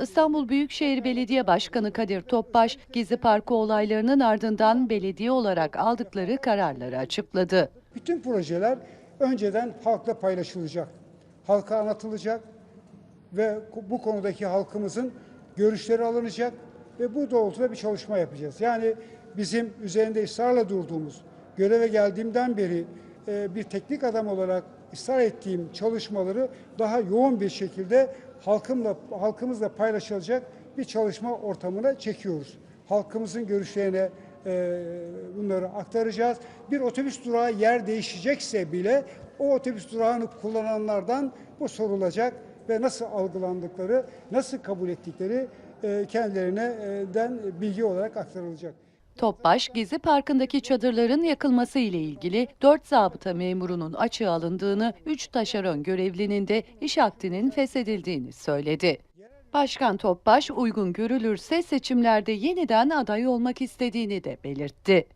İstanbul Büyükşehir Belediye Başkanı Kadir Topbaş, Gezi Parkı olaylarının ardından belediye olarak aldıkları kararları açıkladı. Bütün projeler önceden halkla paylaşılacak, halka anlatılacak ve bu konudaki halkımızın görüşleri alınacak ve bu doğrultuda bir çalışma yapacağız. Yani bizim üzerinde ısrarla durduğumuz, göreve geldiğimden beri bir teknik adam olarak ısrar ettiğim çalışmaları daha yoğun bir şekilde halkımla halkımızla paylaşılacak bir çalışma ortamına çekiyoruz. Halkımızın görüşlerine e, bunları aktaracağız. Bir otobüs durağı yer değişecekse bile o otobüs durağını kullananlardan bu sorulacak ve nasıl algılandıkları, nasıl kabul ettikleri e, kendilerinden bilgi olarak aktarılacak. Topbaş, Gezi Parkı'ndaki çadırların yakılması ile ilgili 4 zabıta memurunun açığa alındığını, 3 taşeron görevlinin de iş akdinin feshedildiğini söyledi. Başkan Topbaş uygun görülürse seçimlerde yeniden aday olmak istediğini de belirtti.